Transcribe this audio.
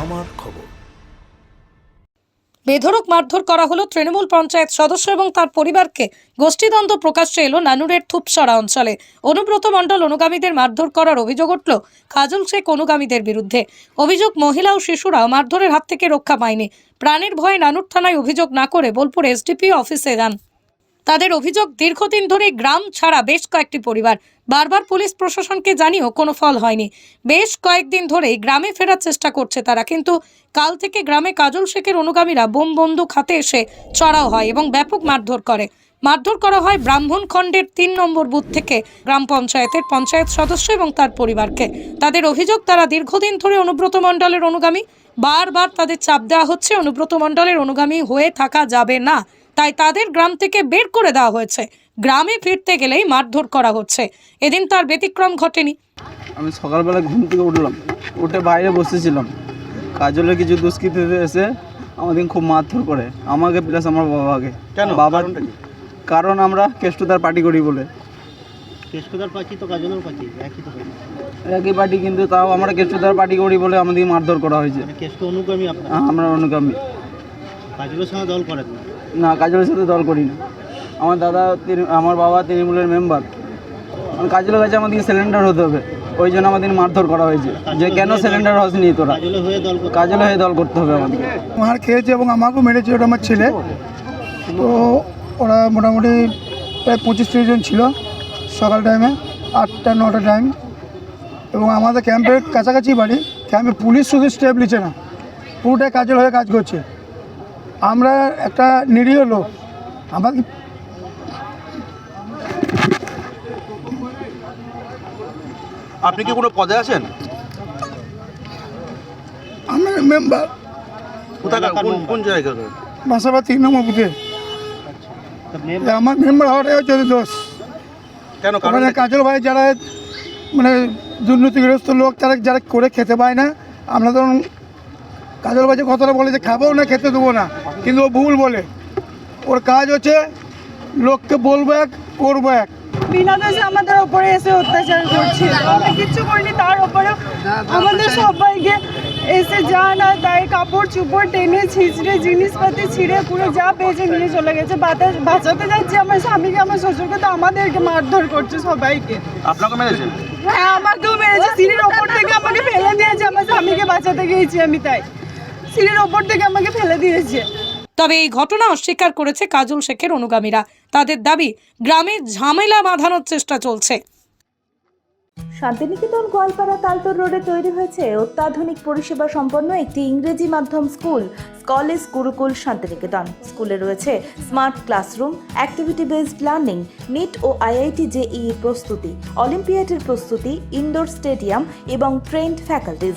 আমার খবর। বেধড়ক মারধর করা হলো তৃণমূল পঞ্চায়েত সদস্য এবং তার পরিবারকে। গোষ্ঠীদ্বন্দ্ব প্রকাশ্যে এলো নানুরের থুপসরা অঞ্চলে। অনুব্রত মণ্ডল অনুগামীদের মারধর করার অভিযোগ উঠল কাজল শেখ অনুগামীদের বিরুদ্ধে। অভিযোগ, মহিলা ও শিশুরা মারধরের হাত থেকে রক্ষা পায়নি। প্রাণের ভয়ে নানুর থানায় অভিযোগ না করে বোলপুর এসডিপি অফিসে যান। তাদের অভিযোগ দীর্ঘদিন ধরে গ্রাম ছাড়া বেশ কয়েকটি পরিবার। বারবার পুলিশ প্রশাসনকে জানিয়েও কোনো ফল হয়নি। বেশ কয়েকদিন ধরেই গ্রামে ফেরার চেষ্টা করছে তারা, কিন্তু কাল থেকে গ্রামে কাজল শেখের অনুগামীরা বোম বন্দুক হাতে এসে চড়াও হয় এবং ব্যাপক মারধর করে। মারধর করা হয় ব্রাহ্মণ খণ্ডের তিন নম্বর বুথ থেকে গ্রাম পঞ্চায়েতের পঞ্চায়েত সদস্য এবং তার পরিবারকে। তাদের অভিযোগ, তারা দীর্ঘদিন ধরে অনুব্রত মণ্ডলের অনুগামী। বারবার তাদের চাপ দেওয়া হচ্ছে, অনুব্রত মণ্ডলের অনুগামী হয়ে থাকা যাবে না। তাই তাদের গ্রাম থেকে বের করে দেওয়া হয়েছে। গ্রামে ফিরতে গেলেই মারধর করা হচ্ছে। এদিন তার ব্যতিক্রম ঘটেনি। আমি সকালবেলা ঘুম থেকে উঠলাম। উঠে বাইরে বসেছিলাম। কাজলের কিছু দুষ্কৃতীতে এসে আমাদের খুব মারধর করে। আমাকে প্লাস আমার বাবাকে। কেন? বাবার কারণ আমরা কেষ্টদার পার্টি করি বলে। তো কাজলের একই তো একই পার্টি কিন্তু তাও আমরা কেষ্টদার পার্টি করি বলে আমাদের মারধর করা হয়েছে। মানে কেশকু অনুগামী আপনার? আমরা অনুগামী। কাজলের সঙ্গে দল করেন না। না, কাজলের সাথে দল করি না। আমার দাদা আমার বাবা তৃণমূলের মেম্বার কাজলের কাছে আমাদেরকে সিলিন্ডার হতে হবে। ওই জন্য আমাদের মারধর করা হয়েছে। যে কেন সিলিন্ডার হসনি তোরা? কাজলে হয়ে দল করতে হবে আমাদেরকে মার খেয়েছে এবং আমাকেও মেরেছে ওটা আমার ছেলে। তো ওরা মোটামুটি প্রায় পঁচিশ তিরিশ জন ছিল সকাল টাইমে আটটা, নটা টাইম এবং আমাদের ক্যাম্পের কাছাকাছি বাড়ি। ক্যাম্পে পুলিশ শুধু স্টেপ নিচ্ছে না। পুরোটাই কাজল হয়ে কাজ করছে। আমরা একটা নিরীহ লোক। আমার আপনি কি কোনো পদে আছেন? আমরা মেম্বার কোথাকার এলাকার কোন কোন জায়গার বাসাবাদ তিন নম্বর বুথে। আমার মেম্বার হওয়াটাই হচ্ছে দোষ। কেন কারণ কাজল ভাই যারা মানে দুর্নীতিগ্রস্ত লোক তারা যারা করে খেতে পায় না আমরা ধরুন কাজল ভাই যে কথাটা বলে যে খাব না খেতে দেবো না। কিন্তু ও ভুল বলে। ওর কাজ হচ্ছে লোককে বলব এক করব এক। বিনা দোষে আমাদের ওপরে এসে অত্যাচার করছে। আমরা কিচ্ছু করিনি তার ওপরে আমাদের সবাইকে এসে যা না তাই কাপড় চুপড় টেনে ছিঁচড়ে জিনিসপাতি ছিঁড়ে পুরো যা পেয়েছে নিয়ে চলে গেছে। বাঁচাতে যাচ্ছি আমার স্বামীকে আমার শ্বশুরকে তো আমাদেরকে মারধর করছে সবাইকে। আপনাকে হ্যাঁ আমাকেও মেরেছে। সিঁড়ির ওপর থেকে আমাকে ফেলে দিয়েছে আমার স্বামীকে বাঁচাতে গিয়েছি আমি তাই। সিঁড়ির ওপর থেকে আমাকে ফেলে দিয়েছে। তবে এই ঘটনা অস্বীকার করেছে কাজল শেখের অনুগামীরা। তাদের দাবি, গ্রামে ঝামেলা বাঁধানোর চেষ্টা চলছে। শান্তিনিকেতন গোয়ালপাড়া তালতর রোডে তৈরি হয়েছে অত্যাধুনিক পরিষেবা সম্পন্ন একটি ইংরেজি মাধ্যম স্কুল স্কলেজ গুরুকুল শান্তিনিকেতন। স্কুলে রয়েছে smart classroom, activity based learning, NEET ও আইআইটি জেইই প্রস্তুতি, অলিম্পিয়াডের প্রস্তুতি, ইনডোর স্টেডিয়াম এবং ট্রেন্ড ফ্যাকাল্টিজ।